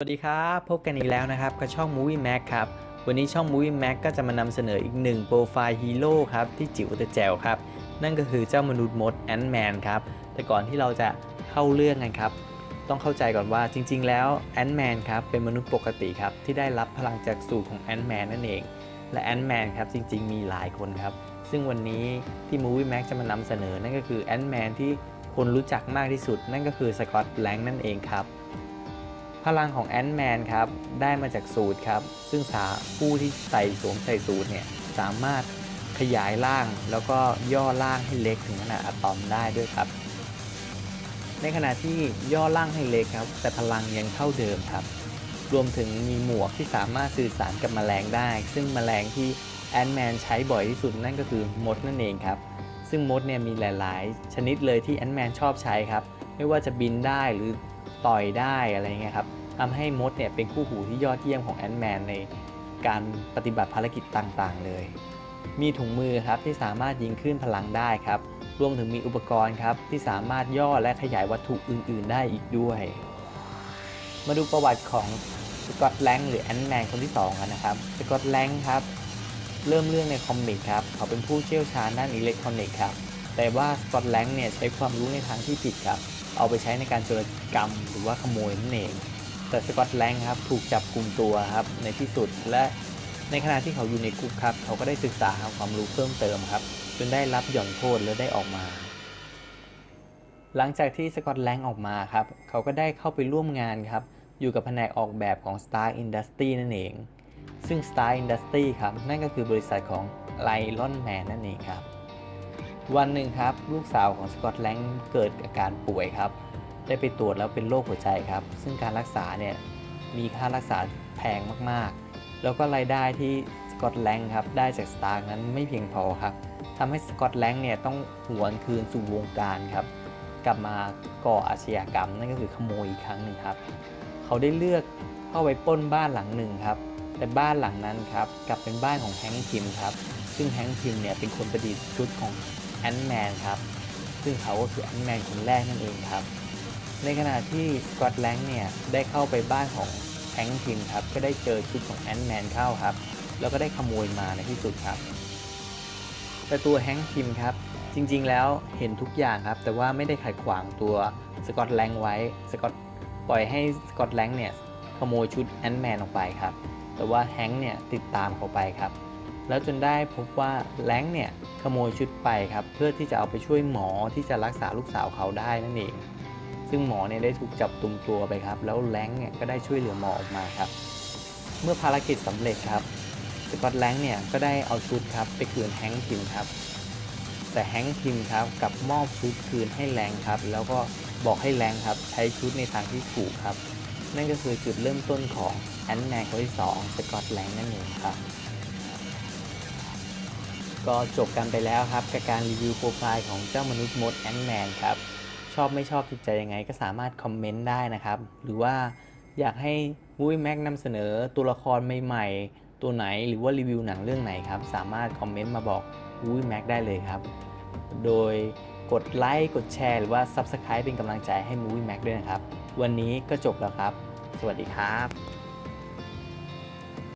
สวัสดีครับ พบกันอีกแล้วนะครับกับช่อง Movie Mac ครับ วันนี้ช่อง Movie Mac ก็จะมานำเสนออีกหนึ่งโปรไฟล์ฮีโร่ครับ ที่จิ๋วแต่แจ๋วครับ นั่นก็คือเจ้ามนุษย์มดแอนด์แมนครับ แต่ก่อนที่เราจะเข้าเรื่องกันครับ ต้องเข้าใจก่อนว่าจริง ๆ แล้วแอนด์แมนครับ เป็นมนุษย์ปกติครับ ที่ได้รับพลังจากสูตรของแอนด์แมนนั่นเอง และแอนด์แมนครับ จริง ๆ มีหลายคนครับ ซึ่งวันนี้ที่ Movie Mac จะมานำเสนอนั่นก็คือแอนด์แมนที่คนรู้จักมากที่สุด นั่นก็คือสกอตแลงนั่นเองครับ ลังของแอนด์แมนครับ ได้มาจากสูตรครับ ซึ่งสาผู้ที่ใส่สวมใส่สูตรเนี่ย สามารถขยายร่างแล้วก็ย่อร่างให้เล็กถึงขนาดอะตอมได้ด้วยครับ ในขณะที่ย่อร่างให้เล็กครับ แต่พลังยังเท่าเดิมครับ รวมถึงมีหมวกที่สามารถสื่อสารกับแมลงได้ ซึ่งแมลงที่แอนด์แมนใช้บ่อยที่สุดนั่นก็คือมดนั่นเองครับ ซึ่งมดเนี่ยมีหลาย ๆ ชนิดเลยที่แอนด์แมนชอบใช้ครับ ไม่ว่าจะบินได้หรือ ต่อยได้อะไรเงี้ยครับทำให้มดเนี่ยเป็นคู่หูที่ยอดเยี่ยมของแอนด์แมนในการปฏิบัติภารกิจต่างๆ เลย มีถุงมือครับที่สามารถยิงคลื่นพลังได้ครับ รวมถึงมีอุปกรณ์ครับที่สามารถย่อและขยายวัตถุอื่น ๆ ได้อีกด้วย มาดูประวัติของสกอตแลงหรือแอนด์แมนคนที่ 2 กันนะครับ สกอตแลงครับ เริ่มเรื่องในคอมิกครับ เขาเป็นผู้เชี่ยวชาญด้านอิเล็กทรอนิกส์ครับ แต่ว่าสกอตแลงเนี่ยใช้ความรู้ในทางที่ผิดครับ เอาไปใช้ในการโจรกรรมหรือว่าขโมยนั่นเอง แต่สกอตแลงครับถูกจับกลุ่มตัวครับในที่สุดและในขณะที่เขาอยู่ในคุกครับ เขาก็ได้ศึกษาหาความรู้เพิ่มเติมครับ จนได้รับหย่อนโทษและได้ออกมา หลังจากที่สกอตแลงออกมาครับ เขาก็ได้เข้าไปร่วมงานครับ อยู่กับแผนกออกแบบของ Star Industry นั่นเอง ซึ่ง Star Industry ครับ นั่นก็คือบริษัทของ Iron Man นั่นเองครับ วันหนึ่งครับ ลูกสาวของสกอตแลงเกิดอาการป่วยครับ ได้ไปตรวจแล้วเป็นโรคหัวใจครับ ซึ่งการรักษาเนี่ยมีค่ารักษาแพงมากๆ แล้วก็รายได้ที่สกอตแลงครับได้จากสตาร์นั้นไม่เพียงพอครับทำให้สกอตแลงเนี่ยต้องหวนคืนสู่วงการครับ กลับมาก่ออาชญากรรมนั่นก็คือขโมยอีกครั้งหนึ่งครับ เขาได้เลือกเข้าไปปล้นบ้านหลังหนึ่งครับแต่บ้านหลังนั้นครับกลับเป็นบ้านของแฮงค์พิมครับ ซึ่งแฮงค์พิมเนี่ยเป็นคนประดิษฐ์ชุดของ แอนด์แมนครับ ซึ่งเขาก็คือแอนด์แมนคนแรกนั่นเองครับ ในขณะที่สกอตแลงเนี่ยได้เข้าไปบ้านของแฮงค์พิมครับ ก็ได้เจอชุดของแอนด์แมนเข้าครับ แล้วก็ได้ขโมยมาในที่สุดครับแต่ตัวแฮงค์พิมครับ จริงๆแล้วเห็นทุกอย่างครับ แต่ว่าไม่ได้ขัดขวางตัวสกอตแลงไว้สกอตปล่อยให้สกอตแลงเนี่ยขโมยชุดแอนด์แมนออกไปครับ แต่ว่าแฮงค์เนี่ยติดตามเขาไปครับ แล้วจนได้พบว่าแล้งเนี่ยขโมยชุดไปครับเพื่อที่จะเอาไปช่วยหมอที่จะรักษาลูกสาวเขาได้นั่นเอง ซึ่งหมอเนี่ยได้ถูกจับตุมตัวไปครับ แล้วแล้งเนี่ยก็ได้ช่วยเหลือหมอออกมาครับ เมื่อภารกิจสำเร็จครับสกอตแล้งเนี่ยก็ได้เอาชุดครับไปคืนแฮงค์พิมครับ แต่แฮงค์พิมครับกับมอบชุดคืนให้แรงครับ แล้วก็บอกให้แรงครับใช้ชุดในทางที่ถูกครับ นั่นก็คือจุดเริ่มต้นของแอนแมนคนที่2สกอตแล้งนั่นเองครับ ก็จบกันไปแล้วครับ กับการรีวิวโปรไฟล์ของเจ้ามนุษย์มดแอนด์แมนครับ ชอบไม่ชอบติดใจยังไงก็สามารถคอมเมนต์ได้นะครับ หรือว่าอยากให้มูวี่แม็กนำเสนอตัวละครใหม่ๆ ตัวไหนหรือว่ารีวิวหนังเรื่องไหนครับ สามารถคอมเมนต์มาบอกมูวี่แม็กได้เลยครับ โดยกดไลค์กดแชร์หรือว่า Subscribe เป็นกำลังใจให้มูวี่แม็กด้วยนะครับ วันนี้ก็จบแล้วครับ สวัสดีครับ